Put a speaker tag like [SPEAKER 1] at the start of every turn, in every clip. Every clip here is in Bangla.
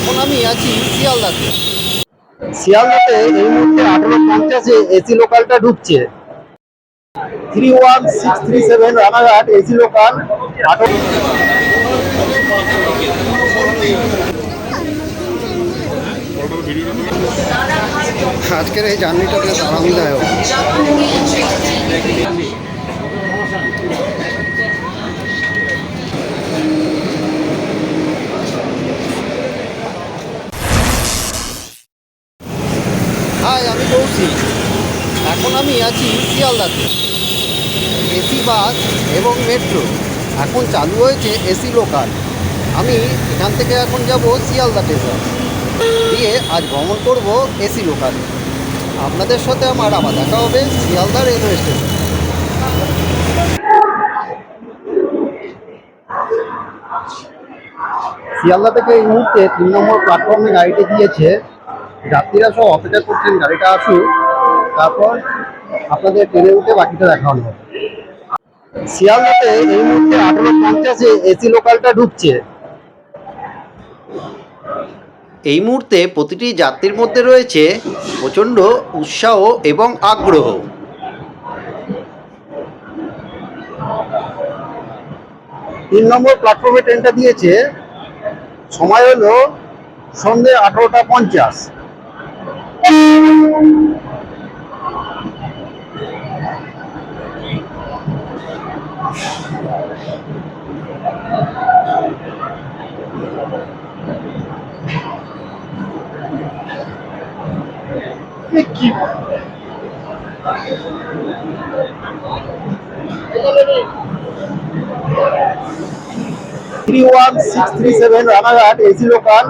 [SPEAKER 1] এখন আমি আছি শিয়ালদাতে।
[SPEAKER 2] শিয়ালদাতে এই মুহূর্তে আঠারো পঞ্চাশে এসি লোকালটা ঢুকছে। Three one six three seven Ranaghat AC local আঠারো
[SPEAKER 1] আজকের এই জার্নিটা বেশ আরামদায়ক। হাই আমি কৌশিক এখন আমি আছি শিয়ালদাতে। এসি, বাস এবং মেট্রো। এখন চালু হয়েছে এসি লোকাল। আমি এখান থেকে এখন যাব শিয়ালদা স্টেশন দিয়ে আজ ভ্রমণ করব এসি লোকাল। আপনাদের সাথে আমার আবার দেখা হবে শিয়ালদা রেলওয়ে স্টেশন।
[SPEAKER 2] শিয়ালদা থেকে এই মুহূর্তে তিন নম্বর প্ল্যাটফর্মে গাড়িটি গিয়েছে। যাত্রীরা সব অপেক্ষা করছেন গাড়িটা আসুক তারপর আপনাদের ট্রেনে উঠে বাকিটা দেখানো হবে। শিয়ালদাতে এই মুহূর্তে আঠারো পঞ্চাশে এসি লোকালটা ঢুকছে।
[SPEAKER 3] এই মুহূর্তে প্রতিটি যাত্রীর মধ্যে রয়েছে প্রচণ্ড উৎসাহ এবং আগ্রহ।
[SPEAKER 2] তিন নম্বর প্ল্যাটফর্মে ট্রেনটা দিয়েছে। সময় হলো সন্ধে আঠারোটা পঞ্চাশ। Three one six three seven Ranaghat AC local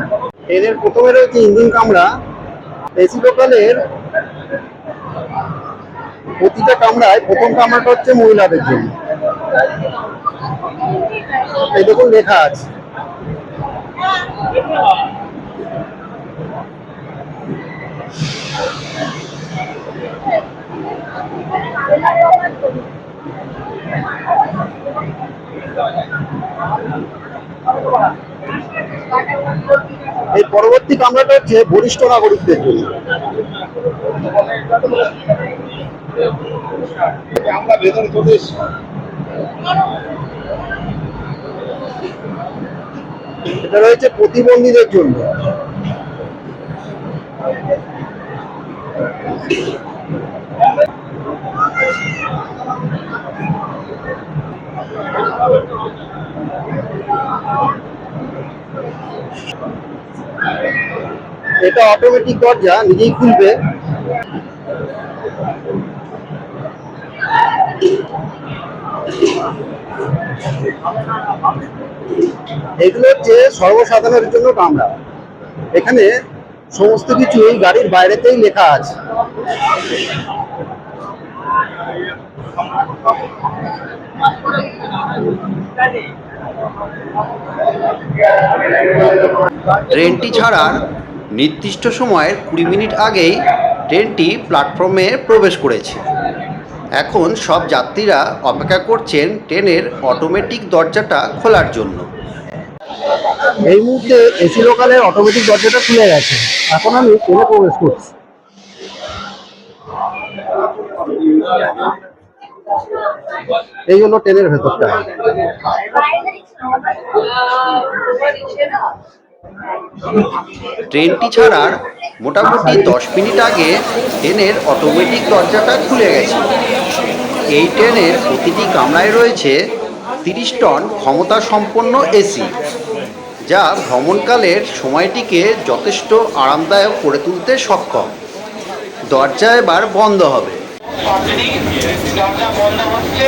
[SPEAKER 2] এদের প্রথমে রয়েছে ইঞ্জিন কামরা। এসি লোকালের প্রতিটা কামরায় প্রথম কামরাটা হচ্ছে মহিলাদের জন্য। এই দেখুন লেখা আছে। এই পরবর্তী কামরাটা হচ্ছে বরিষ্ঠ নাগরিকদের জন্য। আমরা ভেতরে চলে এটা রয়েছে প্রতিবন্ধীদের জন্য। এটা অটোমেটিক দরজা, নিজেই খুলবে। এগুলো হচ্ছে সর্বসাধারণের জন্য কামরা। এখানে সমস্ত কিছু এই গাড়ির বাইরেতেই লেখা আছে।
[SPEAKER 3] ট্রেনটি ছাড়ার নির্দিষ্ট সময়ের কুড়ি মিনিট আগেই ট্রেনটি প্ল্যাটফর্মে প্রবেশ করেছে। এখন সব যাত্রীরা অপেক্ষা করছেন ট্রেনের অটোমেটিক দরজাটা খোলার জন্য।
[SPEAKER 2] এই মুহূর্তে এসি লোকালের অটোমেটিক দরজাটা খুলে গেছে। এখন আমি ট্রেনে প্রবেশ করছি। এই হলো ট্রেনের ভেতরটা।
[SPEAKER 3] ট্রেনটি ছাড়ার মোটামুটি দশ মিনিট আগে ট্রেনের অটোমেটিক দরজাটা খুলে গেছে। এই ট্রেনের প্রতিটি কামরায় রয়েছে তিরিশ টন ক্ষমতা সম্পন্ন এসি, যা ভ্রমণকালের সময়টিকে যথেষ্ট আরামদায়ক করে তুলতে সক্ষম। দরজা এবার বন্ধ হবে
[SPEAKER 4] হচ্ছে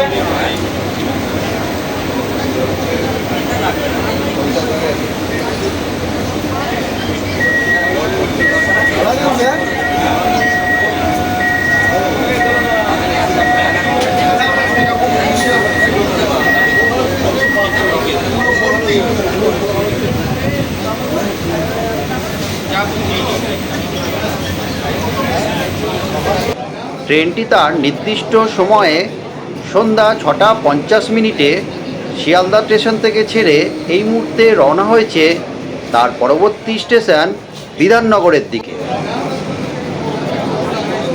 [SPEAKER 3] ট্রেনটি তার নির্দিষ্ট সময়ে সন্ধ্যা ছটা পঞ্চাশ মিনিটে শিয়ালদা স্টেশন থেকে ছেড়ে এই মুহূর্তে রওনা হয়েছে তার পরবর্তী স্টেশন বিধাননগরের দিকে।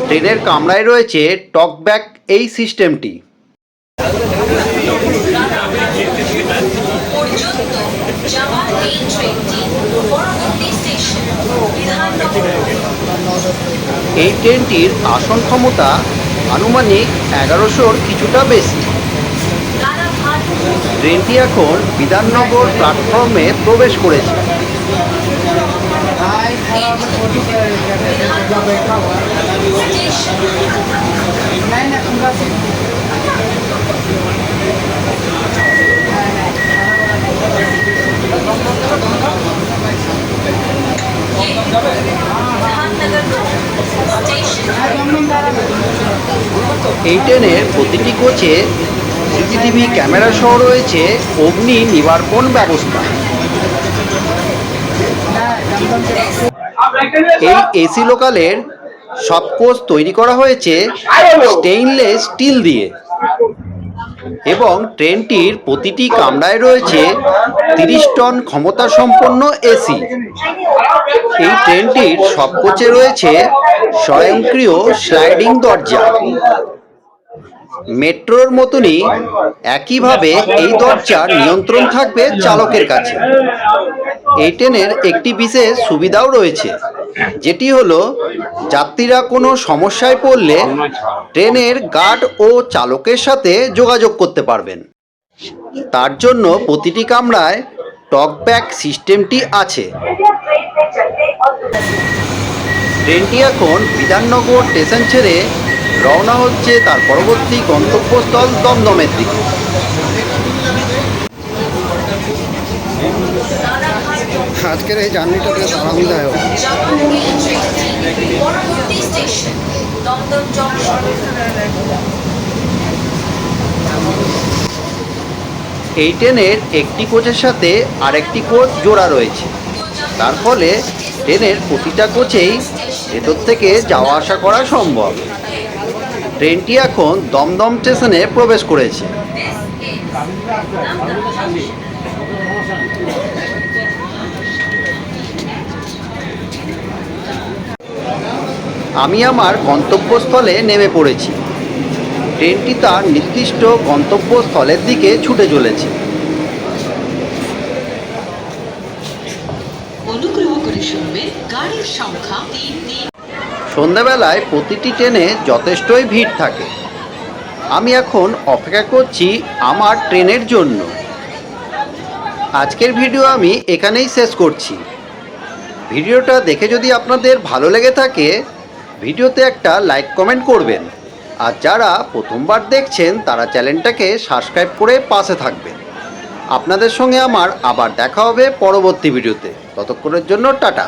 [SPEAKER 3] ট্রেনের কামরায় রয়েছে টকব্যাক এই সিস্টেমটি।
[SPEAKER 5] এই
[SPEAKER 3] ট্রেনটির আসন ক্ষমতা আনুমানিক এগারোশোর কিছুটা বেশি। ট্রেনটি এখন বিধাননগর প্ল্যাটফর্মে প্রবেশ করেছে। এই ট্রেনের প্রতিটি কোচে সিসিটিভি ক্যামেরা সহ রয়েছে অগ্নি নিবারণ ব্যবস্থা। এই এসি লোকালের সব কোচ তৈরি করা হয়েছে স্টেইনলেস স্টিল দিয়ে। এবং ট্রেনটির প্রতিটি কামরায় রয়েছে তিরিশ টন ক্ষমতা সম্পন্ন এসি এই ট্রেনটির সব কোচে রয়েছে স্বয়ংক্রিয় স্লাইডিং দরজা। মেট্রোর মতনই একইভাবে এই দরজার নিয়ন্ত্রণ থাকবে চালকের কাছে। এই ট্রেনের একটি বিশেষ সুবিধাও রয়েছে, যেটি হলো যাত্রীরা কোনো সমস্যায় পড়লে ট্রেনের গার্ড ও চালকের সাথে যোগাযোগ করতে পারবেন। তার জন্য প্রতিটি কামরায় টকব্যাক সিস্টেমটি আছে। ট্রেনটি এখন বিধাননগর স্টেশন ছেড়ে রওনা হচ্ছে তার পরবর্তী গন্তব্যস্থল দমদমের দিকে।
[SPEAKER 1] আজকের এই জার্নিটা বেশ আরামদায়ক।
[SPEAKER 3] এই ট্রেনের একটি কোচের সাথে আরেকটি কোচ জোড়া রয়েছে। তার ফলে ট্রেনের প্রতিটা কোচেই ভেতর থেকে যাওয়া আসা করা সম্ভব। ট্রেনটি এখন দমদম স্টেশনে প্রবেশ করেছে। আমি আমার গন্তব্যস্থলে নেমে পড়েছি। ট্রেনটি তার নির্দিষ্ট গন্তব্যস্থলের দিকে ছুটে চলেছে।
[SPEAKER 6] অনুগ্রহ করে শুনবেন গাড়ির সংখ্যা তিন তিন।
[SPEAKER 3] সন্ধ্যাবেলায় প্রতিটি ট্রেনে যথেষ্টই ভিড় থাকে। আমি এখন অপেক্ষা করছি আমার ট্রেনের জন্য। আজকের ভিডিও আমি এখানেই শেষ করছি। ভিডিওটা দেখে যদি আপনাদের ভালো লেগে থাকে ভিডিওতে একটা লাইক কমেন্ট করবেন। আর যারা প্রথমবার দেখছেন, তারা চ্যানেলটাকে সাবস্ক্রাইব করে পাশে থাকবেন। আপনাদের সঙ্গে আমার আবার দেখা হবে পরবর্তী ভিডিওতে। ততক্ষণের জন্য টাটা।